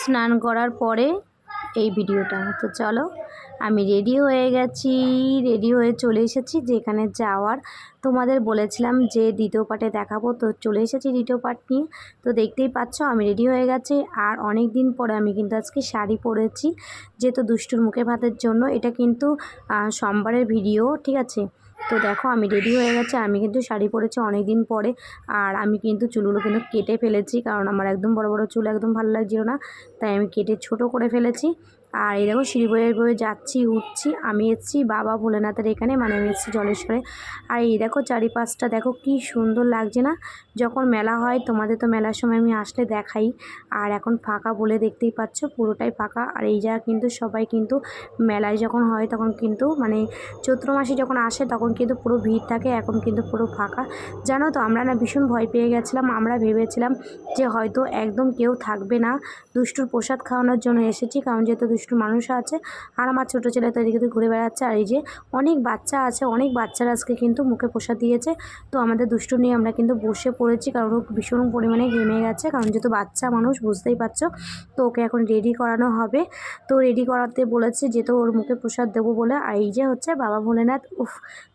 স্নান করার পরে এই ভিডিওটা। তো চলো, আমি রেডি হয়ে গেছি, রেডি হয়ে চলে এসেছি যেখানে যাওয়ার। তোমাদের বলেছিলাম যে দ্বিতীয় পার্টে দেখাবো, তো চলে এসেছি দ্বিতীয় পার্ট নিয়ে। তো দেখতেই পাচ্ছ, আমি রেডি হয়ে গেছি। আর অনেক দিন পরে আমি কিন্তু আজকে শাড়ি পরেছি, যেহেতু দুষ্টুর মুখে ভাতের জন্য। এটা কিন্তু সোমবারের ভিডিও, ঠিক আছে? তো দেখো, আমি রেডি হয়ে গেছে। আমি কিন্তু শাড়ি পরেছি অনেক দিন পরে আর আমি কিন্তু চুলগুলো কিন্তু কেটে ফেলেছি কারণ আমার একদম বড় বড় চুল একদম ভালো লাগছিল না। তাই আমি কেটে ছোট করে ফেলেছি। আর এই দেখো সিঁড়ি বয়ে বয়ে যাচ্ছি, উঠছি, আমি এসেছি, বাবা ভোলেনাথের এখানে মানে আমি এসেছি জলেশ্বরে। আর এই দেখো চারিপাশটা, দেখো কি সুন্দর লাগছে না? যখন মেলা হয়, তোমাদের তো মেলার সময় আমি আসলে দেখাই। আর এখন ফাঁকা বলে দেখতেই পাচ্ছ, পুরোটাই ফাঁকা। আর এই জায়গা কিন্তু সবাই কিন্তু মেলায় যখন হয়, তখন কিন্তু মানে চৈত্র মাসে যখন আসে, তখন কিন্তু পুরো ভিড় থাকে, এখন কিন্তু পুরো ফাঁকা। জানো তো, আমরা না ভীষণ ভয় পেয়ে গেছিলাম, আমরা ভেবেছিলাম যে হয়তো একদম কেউ থাকবে না। দুষ্টুর প্রসাদ খাওয়ানোর জন্য এসেছি, কারণ যেহেতু দুষ্টু মানুষ আছে। আর আমার ছোটো ছেলে তো এদিকে ওদিক ঘুরে বেড়াচ্ছে। আর এই যে অনেক বাচ্চা আছে, অনেক বাচ্চারা আজকে কিন্তু মুখে প্রসাদ দিয়েছে। তো আমাদের দুষ্টু নিয়ে আমরা কিন্তু বসে পড়েছি কারণ ও ভীষণ পরিমাণে ঘেমে গেছে। কারণ যেহেতু বাচ্চা মানুষ, বুঝতেই পারছ? তো ওকে এখন রেডি করানো হবে। তো রেডি করাতে বলেছে যেহেতু ওর মুখে প্রসাদ দেবো বলে। আর এই যে হচ্ছে বাবা ভোলেনাথ, উফ,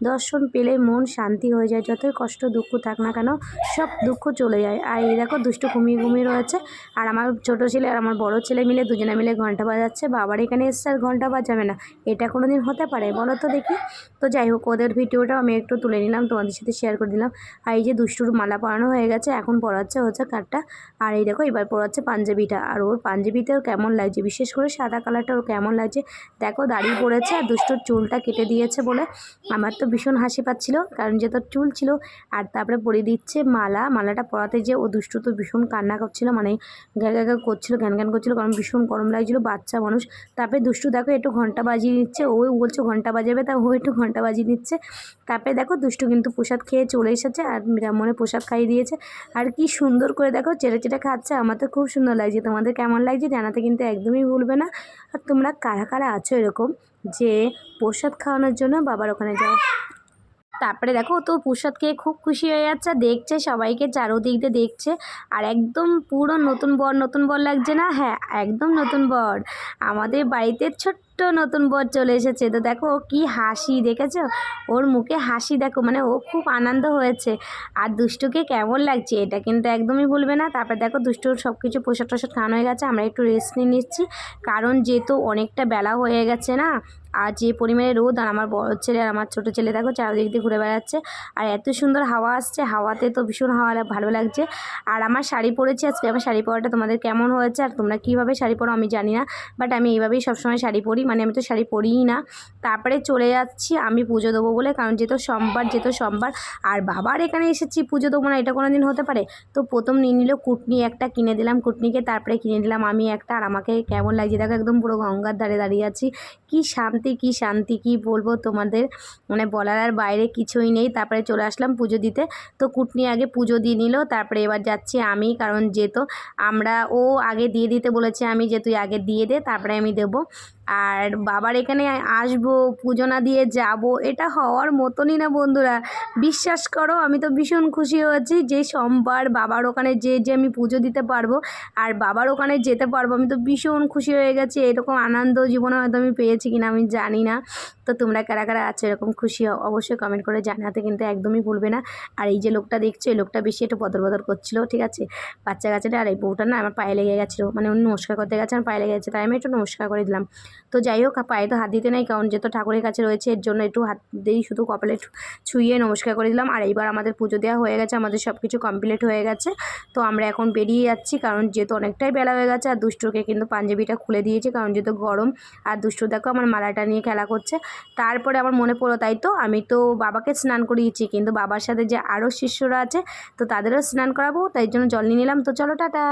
দর্শন পেলে মন শান্তি হয়ে যায়। যতই কষ্ট, দুঃখ থাক না কেন, সব দুঃখ চলে যায়। আর এই দেখো দুষ্টু ঘুমিয়ে ঘুমিয়ে রয়েছে। আর আমার ছোটো ছেলে আর আমার বড় ছেলে মিলে দুজনে মিলে ঘণ্টা বাজাচ্ছে। বাবার এখানে এসছে আর ঘণ্টা বাজাবে না। এটা কোনো দিন হতে পারে, বলো তো দেখি। তো যাই হোক, ওদের ভিডিওটাও আমি একটু তুলে নিলাম, তোমাদের সাথে শেয়ার করে দিলাম। আর এই যে দুষ্টুর মালা পরানো হয়ে গেছে, এখন পরাচ্ছে হচ্ছে কাঠটা। আর এই দেখো, এবার পরাচ্ছে পাঞ্জাবিটা। আর ওর পাঞ্জাবিতেও কেমন লাগছে, বিশেষ করে সাদা কালারটা ওর কেমন লাগছে। দেখো দাড়ি পড়েছে আর দুষ্টুর চুলটা কেটে দিয়েছে বলে আমার তো ভীষণ হাসি পাচ্ছিল, কারণ যে তোর চুল ছিল আর তারপরে পরিয়ে দিচ্ছে মালা। মালাটা পরাতে যে ও দুষ্টু তো ভীষণ কান্না করছিল মানে গ্যা গ্যা করছিল, ঘ্যান ঘ্যান করছিল, কারণ ভীষণ গরম লাগছিল, বাচ্চা মানুষ। তারপরে দুষ্টু দেখো একটু ঘণ্টা বাজিয়ে নিচ্ছে, ও বলছে ঘণ্টা বাজাবে, তা ও একটু ঘণ্টা বাজিয়ে নিচ্ছে। তারপরে দেখো দুষ্টু কিন্তু প্রসাদ খেয়ে চলে এসেছে আর মনে প্রসাদ খাইয়ে দিয়েছে। আর কি সুন্দর করে দেখো চেটে চেটে খাচ্ছে, আমার তো খুব সুন্দর লাগছে, তোমাদের কেমন লাগছে জানাতে কিন্তু একদমই ভুলবে না। আর তোমরা কারা কারা আছো এরকম যে প্রসাদ খাওয়ানোর জন্য বাবার ওখানে যাও? তারপরে দেখো, তো প্রসাদ খেয়ে খুব খুশি হয়ে যাচ্ছে দেখছে, সবাইকে চারোদিক দিয়ে দেখছে, আর একদম পুরো নতুন বর নতুন বর লাগছে না? হ্যাঁ একদম নতুন বর। আমাদের বাড়িতে ছোট্ট নতুন বর চলে এসেছে। তো দেখো, ও কি হাসি, দেখেছ? ওর মুখে হাসি, দেখো মানে ও খুব আনন্দ হয়েছে। আর দুষ্টুকে কেমন লাগছে, এটা কিন্তু একদমই ভুলবে না। তারপর দেখো, দুষ্টুর সব কিছু পোশাক টসাদ খাওয়ানো হয়ে গেছে, আমরা একটু রেস্ট নিয়ে নিচ্ছি। কারণ যেহেতু অনেকটা বেলা হয়ে গেছে না, আর যে পরিমাণে রোদ, আর আমার বড় ছেলে আর আমার ছোটো ছেলে, দেখো, চারিদিক দিয়ে ঘুরে বেড়াচ্ছে। আর এত সুন্দর হাওয়া আসছে, হাওয়াতে তো ভীষণ হাওয়া ভালো লাগছে। আর আমার শাড়ি পরেছি আজকে, আমার শাড়ি পরাটা তোমাদের কেমন হয়েছে, আর তোমরা কীভাবে শাড়ি পরো আমি জানি না বাট আমি এইভাবেই সবসময় শাড়ি পরি। মানে আমি তো শাড়ি পরিই না। তারপরে চলে যাচ্ছি, আমি পুজো দেবো বলে, কারণ যেহেতু সোমবার যেহেতু সোমবার, আর বাবার এখানে এসেছি পুজো দেবো না, এটা কোনো দিন হতে পারে। তো প্রথম নিয়ে নিল কুটনি, একটা কিনে দিলাম কুটনিকে, তারপরে কিনে দিলাম আমি একটা, আর আমাকে কেমন লাগছে দেখো, একদম পুরো গঙ্গার ধারে দাঁড়িয়ে আছি। কি শান্তি কি শান্তি, কি বলব তোমাদের? মানে বলার আর বাইরে কিছুই নেই। তারপরে চলে আসলাম পুজো দিতে। তো কুটনি আগে পুজো দিয়ে নিল, তারপরে এবার যাচ্ছি আমি, কারণ যেহেতু আমরা, ও আগে দিয়ে দিতে বলেছে আমি যে তুই আগে দিয়ে দে, তারপরে আমি দেবো। আর বাবার এখানে আসব, পুজো না দিয়ে যাব, এটা হওয়ার মতনই না বন্ধুরা। বিশ্বাস করো, আমি তো ভীষণ খুশি হয়েছি যে সোমবার বাবার ওখানে যে যে আমি পুজো দিতে পারব আর বাবার ওখানে যেতে পারব, আমি তো ভীষণ খুশি হয়ে গেছি। এরকম আনন্দ জীবনে হয়তো আমি পেয়েছি কিনা আমি জানি না। তো তোমরা কারা কারা আছো, এরকম খুশি হও, অবশ্যই কমেন্ট করে জানাতে কিন্তু একদমই ভুলবে না। আর এই যে লোকটা দেখছ, এই লোকটা বেশি একটু বদর বদর করছিল, ঠিক আছে? বাচ্চা কাচ্চাটা আর এই বউটা না আমার পায়ে লেগে গেছিল মানে উনি নমস্কার করতে গেছে, আমার পায়ে লেগে গেছে, তাই আমি একটু নমস্কার করে দিলাম। তো যাই হোক পায়ে তো হাত দিতে নেই, কারণ যেহেতু ঠাকুরের কাছে রয়েছে, এর জন্য একটু হাত দিয়েই শুধু কপালে ছুঁয়ে নমস্কার করে দিলাম। আর এইবার আমাদের পুজো দেওয়া হয়ে গেছে, আমাদের সব কিছু কমপ্লিট হয়ে গেছে। তো আমরা এখন বেরিয়ে যাচ্ছি, কারণ যেহেতু অনেকটাই বেলা হয়ে গেছে, আর দুষ্টুকে কিন্তু পাঞ্জাবিটা খুলে দিয়েছে, কারণ যেহেতু গরম, আর দুষ্টু দেখো আমার মালাটা নিয়ে খেলা করছে। তারপরে আমার মনে পড়ো তাই তো? আমি তো বাবাকে স্নান করিয়েছি, কিন্তু বাবার সাথে যে আরও শিষ্যরা আছে, তো তাদেরও স্নান করাবো, তাই জন্য জল নিয়ে নিলাম। তো চলো, টাটা!